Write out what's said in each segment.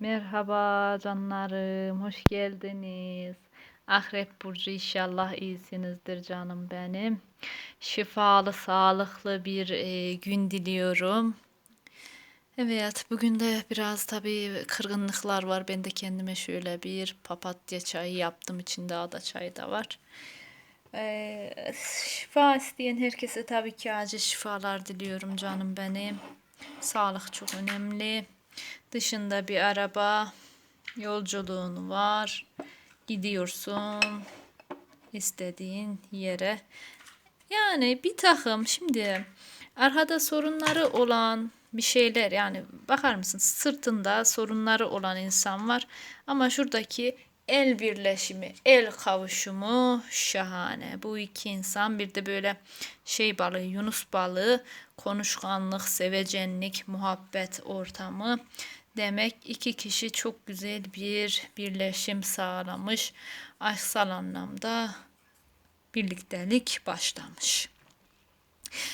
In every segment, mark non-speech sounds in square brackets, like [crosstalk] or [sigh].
Merhaba canlarım, hoş geldiniz. Akrep Burcu inşallah iyisinizdir canım benim. Şifalı, sağlıklı bir e, gün diliyorum. Evet, bugün de biraz tabii kırgınlıklar var. Ben de kendime şöyle bir papatya çayı yaptım. İçinde ada çayı da var. Ee, şifa isteyen herkese tabii ki acil şifalar diliyorum canım benim. Sağlık çok önemli. Dışında bir araba, yolculuğun var. Gidiyorsun istediğin yere. Yani bir takım şimdi arkada sorunları olan bir şeyler yani bakar mısın sırtında sorunları olan insan var ama şuradaki el birleşimi, el kavuşumu şahane. Bu iki insan bir de böyle şey balığı, Yunus balığı, konuşkanlık, sevecenlik, muhabbet ortamı. Demek iki kişi çok güzel bir birleşim sağlamış. Aşksal anlamda birliktelik başlamış.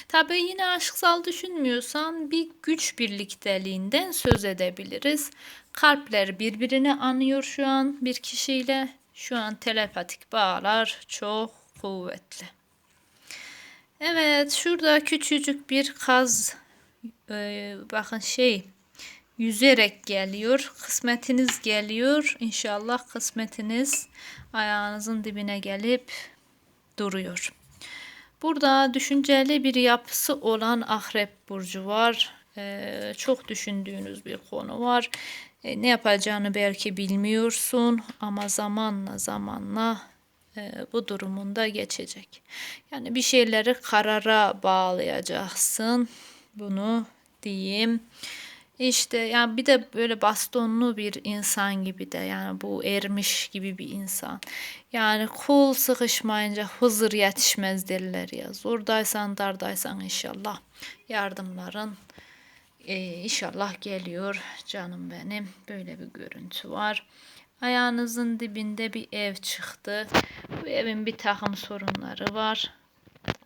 Tabii yine aşksal düşünmüyorsan bir güç birlikteliğinden söz edebiliriz. Kalpler birbirini anıyor şu an bir kişiyle. Şu an telepatik bağlar çok kuvvetli. Evet şurada küçücük bir kaz e, bakın şey yüzerek geliyor. Kısmetiniz geliyor. İnşallah kısmetiniz ayağınızın dibine gelip duruyor. Burada düşünceli bir yapısı olan Akrep Burcu var. Ee, çok düşündüğünüz bir konu var. Ee, ne yapacağını belki bilmiyorsun ama zamanla zamanla e, bu durumunda geçecek. Yani bir şeyleri karara bağlayacaksın. Bunu diyeyim. İşte yani bir de böyle bastonlu bir insan gibi de yani bu ermiş gibi bir insan. Yani kul sıkışmayınca huzur yetişmez derler ya. Zordaysan dardaysan inşallah yardımların e, inşallah geliyor canım benim. Böyle bir görüntü var. Ayağınızın dibinde bir ev çıktı. Bu evin bir takım sorunları var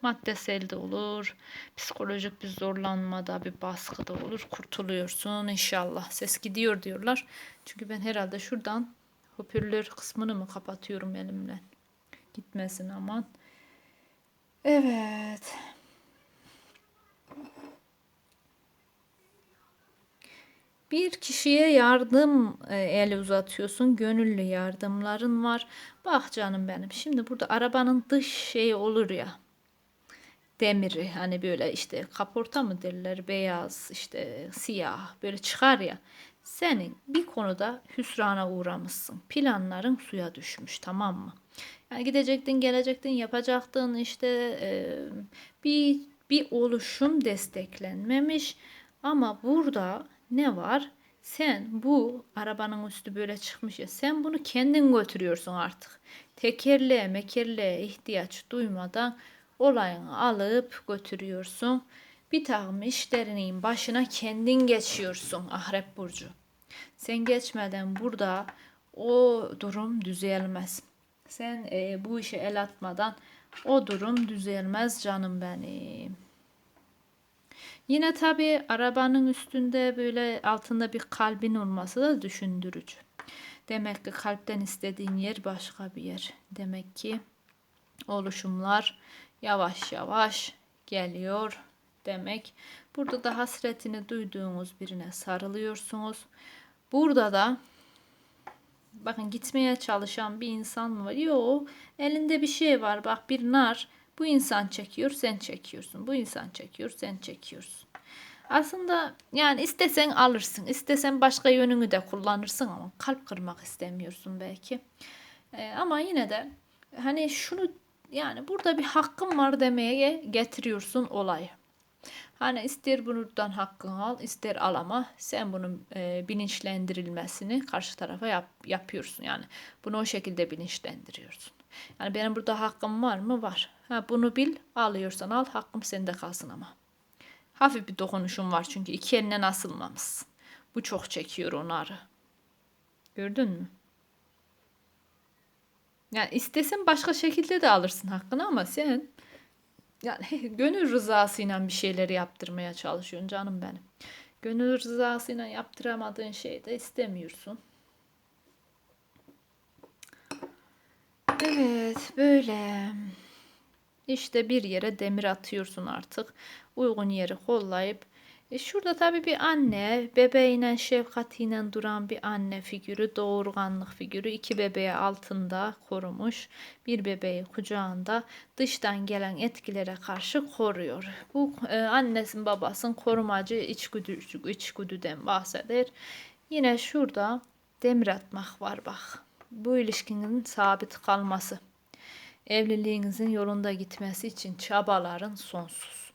maddesel de olur, psikolojik bir zorlanmada, bir baskıda olur. Kurtuluyorsun inşallah. Ses gidiyor diyorlar. Çünkü ben herhalde şuradan hoparlör kısmını mı kapatıyorum elimle. Gitmesin aman. Evet. Bir kişiye yardım e, eli uzatıyorsun. Gönüllü yardımların var. Bak canım benim. Şimdi burada arabanın dış şeyi olur ya demiri hani böyle işte kaporta mı derler beyaz işte siyah böyle çıkar ya senin bir konuda hüsrana uğramışsın. Planların suya düşmüş tamam mı? Yani gidecektin, gelecektin, yapacaktın işte e, bir bir oluşum desteklenmemiş ama burada ne var? Sen bu arabanın üstü böyle çıkmış ya sen bunu kendin götürüyorsun artık. Tekerleğe mekerleğe ihtiyaç duymadan olayını alıp götürüyorsun. Bir takım işlerinin başına kendin geçiyorsun Ahrep Burcu. Sen geçmeden burada o durum düzelmez. Sen e, bu işe el atmadan o durum düzelmez canım benim. Yine tabi arabanın üstünde böyle altında bir kalbin olması da düşündürücü. Demek ki kalpten istediğin yer başka bir yer. Demek ki oluşumlar yavaş yavaş geliyor demek. Burada da hasretini duyduğunuz birine sarılıyorsunuz. Burada da bakın gitmeye çalışan bir insan mı var? Yok. Elinde bir şey var. Bak bir nar. Bu insan çekiyor, sen çekiyorsun. Bu insan çekiyor, sen çekiyorsun. Aslında yani istesen alırsın. istesen başka yönünü de kullanırsın ama kalp kırmak istemiyorsun belki. Ee, ama yine de hani şunu yani burada bir hakkım var demeye getiriyorsun olayı. Hani ister buradan hakkını al, ister alama. Sen bunun e, bilinçlendirilmesini karşı tarafa yap, yapıyorsun. Yani bunu o şekilde bilinçlendiriyorsun. Yani benim burada hakkım var mı? Var. Ha, bunu bil, alıyorsan al, hakkım sende kalsın ama. Hafif bir dokunuşum var çünkü iki eline nasılmamışsın. Bu çok çekiyor onları. Gördün mü? Yani istesen başka şekilde de alırsın hakkını ama sen yani [laughs] gönül rızasıyla bir şeyleri yaptırmaya çalışıyorsun canım benim. Gönül rızasıyla yaptıramadığın şeyi de istemiyorsun. Evet, böyle. İşte bir yere demir atıyorsun artık. Uygun yeri kollayıp. E şurada tabii bir anne, bebeğiyle şefkatiyle duran bir anne figürü, doğurganlık figürü. iki bebeği altında korumuş. Bir bebeği kucağında dıştan gelen etkilere karşı koruyor. Bu e, annesin babasın korumacı içgüdü, içgüdüden bahseder. Yine şurada demir atmak var bak. Bu ilişkinin sabit kalması evliliğinizin yolunda gitmesi için çabaların sonsuz.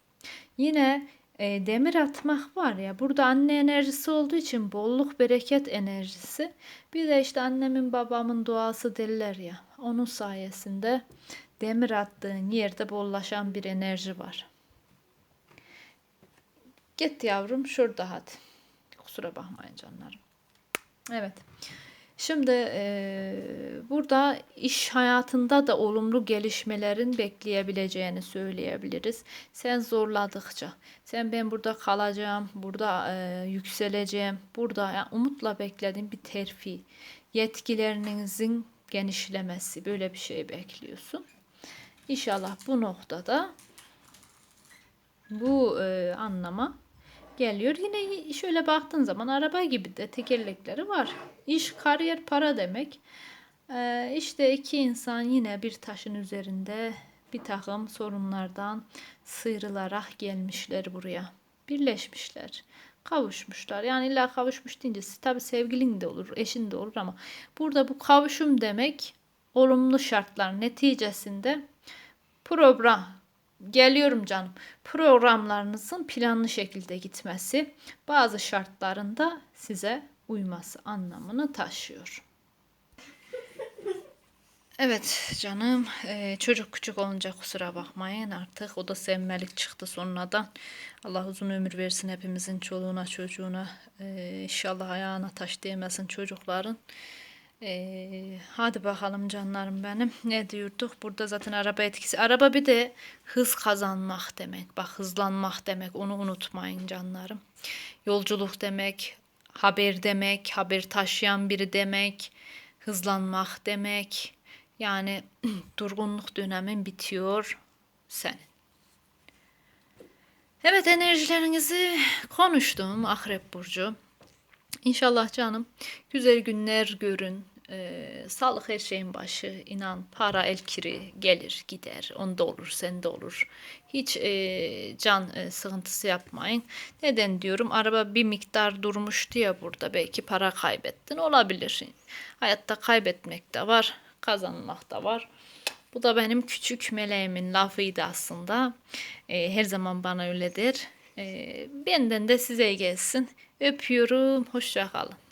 Yine e, demir atmak var ya burada anne enerjisi olduğu için bolluk bereket enerjisi. Bir de işte annemin babamın duası derler ya onun sayesinde demir attığın yerde bollaşan bir enerji var. Git yavrum şurada hadi. Kusura bakmayın canlarım. Evet. Şimdi e, burada iş hayatında da olumlu gelişmelerin bekleyebileceğini söyleyebiliriz. Sen zorladıkça, sen ben burada kalacağım, burada e, yükseleceğim, burada yani umutla beklediğin bir terfi, yetkilerinizin genişlemesi böyle bir şey bekliyorsun. İnşallah bu noktada bu e, anlama geliyor. Yine şöyle baktığın zaman araba gibi de tekerlekleri var. İş, kariyer, para demek. Ee, işte iki insan yine bir taşın üzerinde bir takım sorunlardan sıyrılarak gelmişler buraya. Birleşmişler. Kavuşmuşlar. Yani illa kavuşmuş deyince tabi sevgilin de olur, eşin de olur ama burada bu kavuşum demek olumlu şartlar neticesinde program Geliyorum canım. Programlarınızın planlı şekilde gitmesi bazı şartlarında size uyması anlamını taşıyor. Evet canım ee, çocuk küçük olunca kusura bakmayın artık o da sevmelik çıktı sonradan. Allah uzun ömür versin hepimizin çoluğuna çocuğuna ee, inşallah ayağına taş değmesin çocukların. Ee, hadi bakalım canlarım benim. Ne diyorduk? Burada zaten araba etkisi. Araba bir de hız kazanmak demek. Bak hızlanmak demek. Onu unutmayın canlarım. Yolculuk demek, haber demek, haber taşıyan biri demek, hızlanmak demek. Yani [clears throat] durgunluk dönemin bitiyor senin. Evet enerjilerinizi konuştum Akrep Burcu. İnşallah canım güzel günler görün. Ee, sağlık her şeyin başı. İnan para el kiri gelir gider. Onda olur sende olur. Hiç e, can e, sıkıntısı yapmayın. Neden diyorum? Araba bir miktar durmuştu ya burada. Belki para kaybettin. Olabilir. Hayatta kaybetmek de var. Kazanmak da var. Bu da benim küçük meleğimin lafıydı aslında. E, her zaman bana öyledir. E, benden de size gelsin. Öpüyorum. Hoşça kalın.